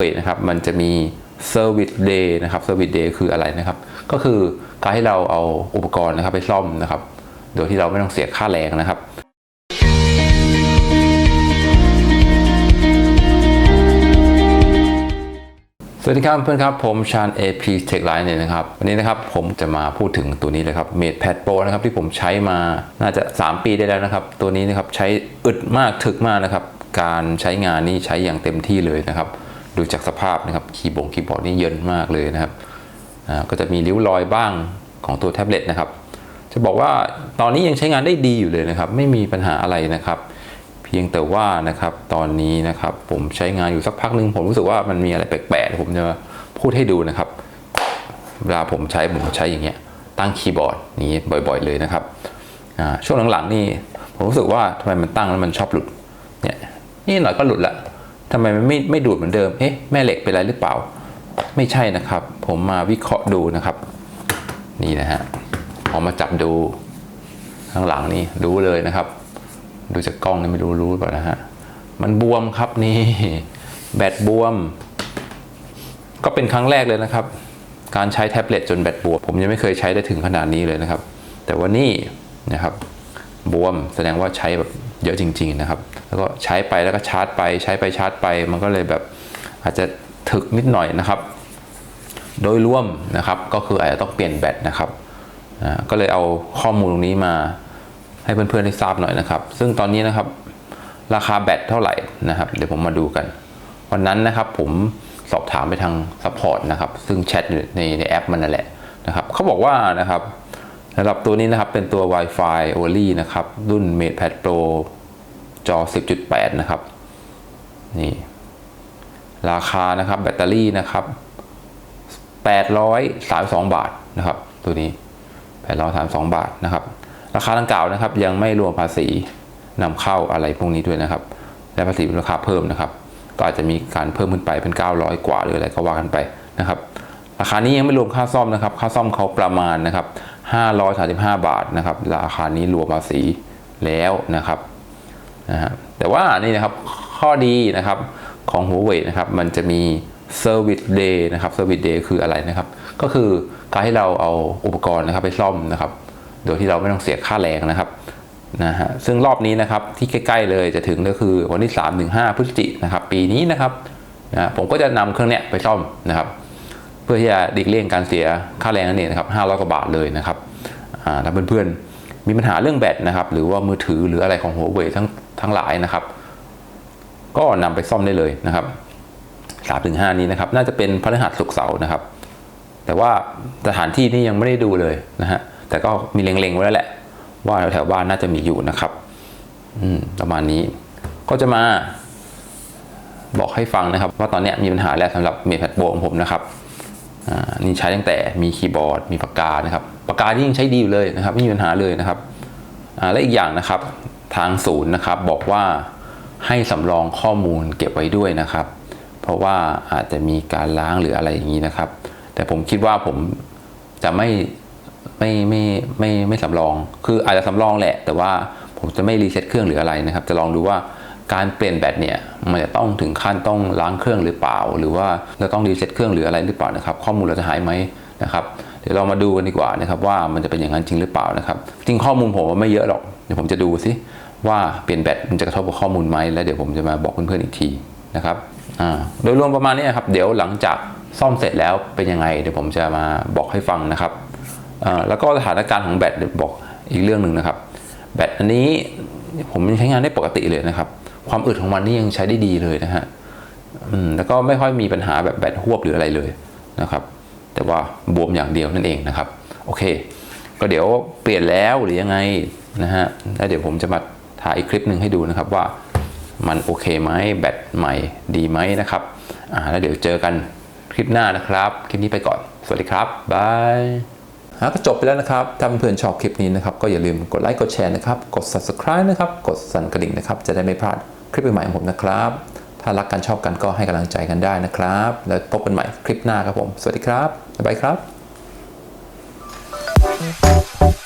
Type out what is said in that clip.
เวทนะครับมันจะมี Service Day นะครับ Service Day คืออะไรนะครับ ก็คือการให้เราเอาอุปกรณ์นะครับไปซ่อมนะครับ โดยที่เราไม่ต้องเสียค่าแรงนะครับ สวัสดีครับเพื่อนครับ ผมชาญ AP Tech Line เนี่ยนะครับ วันนี้นะครับผมจะมาพูดถึงตัวนี้เลยครับ Mate Pad Pro นะครับที่ผมใช้มาน่าจะ 3 ปีได้แล้วนะครับ ตัวนี้นะครับใช้อึดมากถึกมากนะครับ การใช้งานนี่ใช้อย่างเต็มที่เลยนะครับ ดูจากสภาพนะครับคีย์บงคีย์บอร์ดนี่เยินมากเลยนะครับก็จะมีริ้วรอยบ้างของตัวแท็บเล็ตนะครับ จะบอกว่าตอนนี้ยังใช้งานได้ดีอยู่เลยนะครับ ไม่มีปัญหาอะไรนะครับ เพียงแต่ว่านะครับตอนนี้นะครับผมใช้งานอยู่สักพักหนึ่งผมรู้สึกว่ามันมีอะไรแปลกๆผมจะพูดให้ดูนะครับ เวลาผมใช้ผมใช้อย่างเงี้ยตั้งคีย์บอร์ดนี้บ่อยๆเลยนะครับช่วงหลังๆนี่ผมรู้สึกว่าทำไมมันตั้งแล้วมันชอบหลุดเนี่ยนี่หน่อยก็หลุดละ ทำไมมันไม่ไม่ดูดเหมือนเดิม เอ๊ะแม่เหล็กเป็นไรหรือเปล่า ไม่ใช่นะครับ ผมมาวิเคราะห์ดูนะครับ นี่นะฮะเอามาจับดูข้างหลังนี่รู้เลยนะครับ ดูจากกล้องนี่ไม่รู้รู้เปล่านะฮะมันบวมครับนี่ แบตบวม ก็เป็นครั้งแรกเลยนะครับ การใช้แท็บเล็ตจนแบตบวม ผมยังไม่เคยใช้ได้ถึงขนาดนี้เลยนะครับ แต่ว่านี่นะครับ บวม แสดงว่าใช้แบบเยอะจริง ๆ นะครับ แล้วก็ใช้ไปแล้วก็ชาร์จไป ใช้ไปชาร์จไป มันก็เลยแบบอาจจะถึกนิดหน่อยนะครับ โดยรวมนะครับก็คืออาจจะต้องเปลี่ยนแบตนะครับอ่าก็เลยเอาข้อมูลตรงนี้มาให้เพื่อนๆได้ทราบหน่อยนะครับ ซึ่งตอนนี้นะครับราคาแบตเท่าไหร่นะครับ เดี๋ยวผมมาดูกัน วันนั้นนะครับผมสอบถามไปทางซัพพอร์ตนะครับ ซึ่งแชทในในแอปมันนั่นแหละนะครับเขาบอกว่านะครับ สำหรับตัวนี้นะครับเป็นตัว Wi-Fi only นะครับ รุ่น MatePad Pro จอ 10.8 นะครับ นี่ ราคานะครับแบตเตอรี่นะครับ 832 บาทนะครับ ตัวนี้ 832 บาทนะครับ ราคาดังกล่าวนะครับ ยังไม่รวมภาษีนำเข้าอะไรพวกนี้ด้วยนะครับ และภาษีมูลค่าเพิ่มนะครับ ก็อาจจะมีการเพิ่มขึ้นไปเป็น 900 กว่าหรืออะไรก็ว่ากันไปนะครับ ราคานี้ยังไม่รวมค่าซ่อมนะครับ ค่าซ่อมเขาประมาณนะครับ 535 บาทนะครับ ราคานี้รวมภาษีแล้วนะครับนะฮะแต่ว่านี่นะครับข้อดีนะครับของ Huawei นะครับมันจะมี Service Day นะครับ Service Day คืออะไรนะครับ ก็คือการให้เราเอาอุปกรณ์นะครับไปซ่อมนะครับ โดยที่เราไม่ต้องเสียค่าแรงนะครับนะฮะซึ่งรอบนี้นะครับที่ใกล้ๆเลยจะถึงก็คือวันที่3-5พฤศจิกนะครับปีนี้นะครับนะผมก็จะนำเครื่องเนี้ยไปซ่อมนะครับ พื่อที่จะดิกเลี่ยงการเสียค่าแรงนั่นเองนะครับ500กว่าบาทเลยนะครับถ้าเพื่อนๆมีปัญหาเรื่องแบตนะครับ หรือว่ามือถือหรืออะไรของ Huawei ทั้งทั้งหลายนะครับ ก็นำไปซ่อมได้เลยนะครับ3ถึง5นี้นะครับ น่าจะเป็นพฤหัสศุกร์เสาร์นะครับ แต่ว่าสถานที่นี่ยังไม่ได้ดูเลยนะฮะแต่ก็มีเล็งๆไว้แล้วแหละ ว่าแถวๆบ้านน่าจะมีอยู่นะครับ อืมประมาณนี้ ก็จะมาบอกให้ฟังนะครับ ว่าตอนนี้มีปัญหาแล้วสำหรับเมทแพดโบของผมนะครับ นี่ใช้ตั้งแต่มีคีย์บอร์ด มีปากกานะครับปากกาที่ยังใช้ดีอยู่เลยนะครับไม่มีปัญหาเลยนะครับและอีกอย่างนะครับทางศูนย์นะครับบอกว่าให้สำรองข้อมูลเก็บไว้ด้วยนะครับ เพราะว่าอาจจะมีการล้างหรืออะไรอย่างนี้นะครับ แต่ผมคิดว่าผมจะไม่ไม่ไม่ไม่ไม่สำรอง คืออาจจะสำรองแหละ แต่ว่าผมจะไม่รีเซ็ตเครื่องหรืออะไรนะครับ จะลองดูว่า การเปลี่ยนแบตเนี่ยมันจะต้องถึงขั้นต้องล้างเครื่องหรือเปล่า หรือว่าเราต้องรีเซ็ตเครื่องหรืออะไรหรือเปล่านะครับ ข้อมูลเราจะหายไหมนะครับเดี๋ยวเรามาดูกันดีกว่านะครับว่ามันจะเป็นอย่างนั้นจริงหรือเปล่านะครับจริงข้อมูลผมว่าไม่เยอะหรอกเดี๋ยวผมจะดูซิว่าเปลี่ยนแบตมันจะกระทบกับข้อมูลไหมแล้วเดี๋ยวผมจะมาบอกเพื่อนๆอีกทีนะครับอ่าโดยรวมประมาณนี้ครับเดี๋ยวหลังจากซ่อมเสร็จแล้วเป็นยังไงเดี๋ยวผมจะมาบอกให้ฟังนะครับอ่าแล้วก็สถานการณ์ของแบตบอกอีกเรื่องหนึ่งนะครับ แบตอันนี้ผมใช้งานได้ปกติเลยนะครับ ความอึดของมันนี่ยังใช้ได้ดีเลยนะฮะอืมแล้วก็ไม่ค่อยมีปัญหาแบบแบตหวบหรืออะไรเลยนะครับ แต่ว่าบวมอย่างเดียวนั่นเองนะครับ โอเค ก็เดี๋ยวเปลี่ยนแล้วหรือยังไงนะฮะแล้วเดี๋ยวผมจะมาถ่ายอีกคลิปหนึ่งให้ดูนะครับว่ามันโอเคไหมแบตใหม่ดีไหมนะครับอ่าแล้วเดี๋ยวเจอกันคลิปหน้านะครับ คลิปนี้ไปก่อน สวัสดีครับบายฮะก็จบไปแล้วนะครับ ถ้าเพื่อนชอบคลิปนี้นะครับ ก็อย่าลืมกดไลค์กดแชร์นะครับ กด subscribe นะครับ กดสั่นกระดิ่งนะครับ จะได้ไม่พลาด คลิปใหม่ๆของผมนะครับ ถ้ารักกันชอบกันก็ให้กำลังใจกันได้นะครับ แล้วพบกันใหม่คลิปหน้าครับผม สวัสดีครับ บ๊ายบายครับ